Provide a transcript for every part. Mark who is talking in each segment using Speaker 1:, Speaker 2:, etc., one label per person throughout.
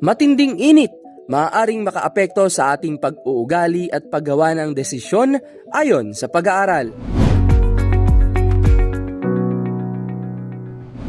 Speaker 1: Matinding init, maaaring makaapekto sa ating pag-uugali at paggawa ng desisyon ayon sa pag-aaral.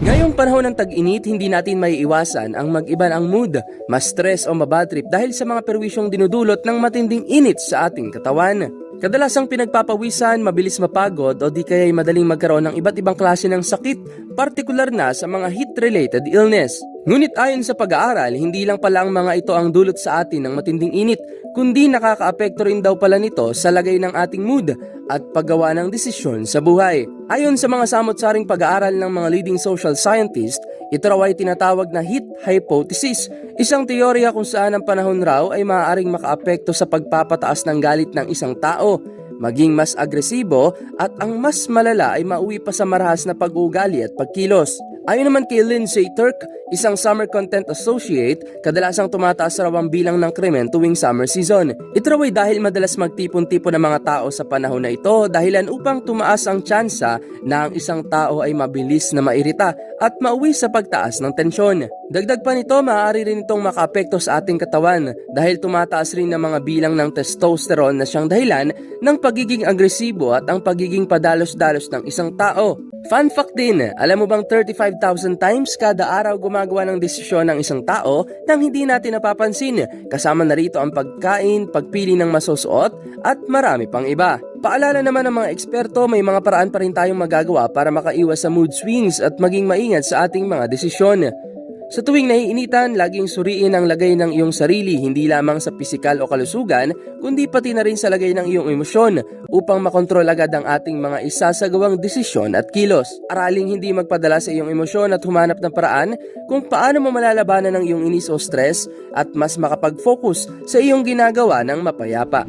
Speaker 1: Ngayong panahon ng tag-init, hindi natin may iwasan ang mag-iba ang mood, ma-stress o mabad trip dahil sa mga perwisyong dinudulot ng matinding init sa ating katawan. Kadalasang pinagpapawisan, mabilis mapagod o di kaya'y madaling magkaroon ng iba't ibang klase ng sakit, partikular na sa mga heat-related illness. Ngunit ayon sa pag-aaral, hindi lang pala ang mga ito ang dulot sa atin ng matinding init, kundi nakakaapekto rin daw pala nito sa lagay ng ating mood at paggawa ng desisyon sa buhay. Ayon sa mga samot-saring pag-aaral ng mga leading social scientist, ito raw ay tinatawag na heat hypothesis, isang teorya kung saan ang panahon raw ay maaaring makaapekto sa pagpapataas ng galit ng isang tao, maging mas agresibo at ang mas malala ay mauwi pa sa marahas na pag-uugali at pagkilos. Ayon naman kay Lindsay Turk, isang summer content associate, kadalasang tumataas raw ang bilang ng krimen tuwing summer season. Ito raw ay dahil madalas magtipon-tipon ng mga tao sa panahon na ito dahilan upang tumaas ang tsansa na ang isang tao ay mabilis na mairita at mauwi sa pagtaas ng tensyon. Dagdag pa nito, maaari rin itong makaapekto sa ating katawan dahil tumataas rin ang mga bilang ng testosterone na siyang dahilan ng pagiging agresibo at ang pagiging padalos-dalos ng isang tao. Fun fact din, alam mo bang 35,000 times kada araw gumagawa ng desisyon ng isang tao nang hindi natin napapansin, kasama na rito ang pagkain, pagpili ng masusuot at marami pang iba. Paalala naman ng mga eksperto, may mga paraan pa rin tayong magagawa para makaiwas sa mood swings at maging maingat sa ating mga desisyon. Sa tuwing naiinitan, laging suriin ang lagay ng iyong sarili hindi lamang sa pisikal o kalusugan, kundi pati na rin sa lagay ng iyong emosyon upang makontrol agad ang ating mga isasagawang desisyon at kilos. Araling hindi magpadala sa iyong emosyon at humanap ng paraan kung paano mo malalabanan ang iyong inis o stress at mas makapag-focus sa iyong ginagawa ng mapayapa.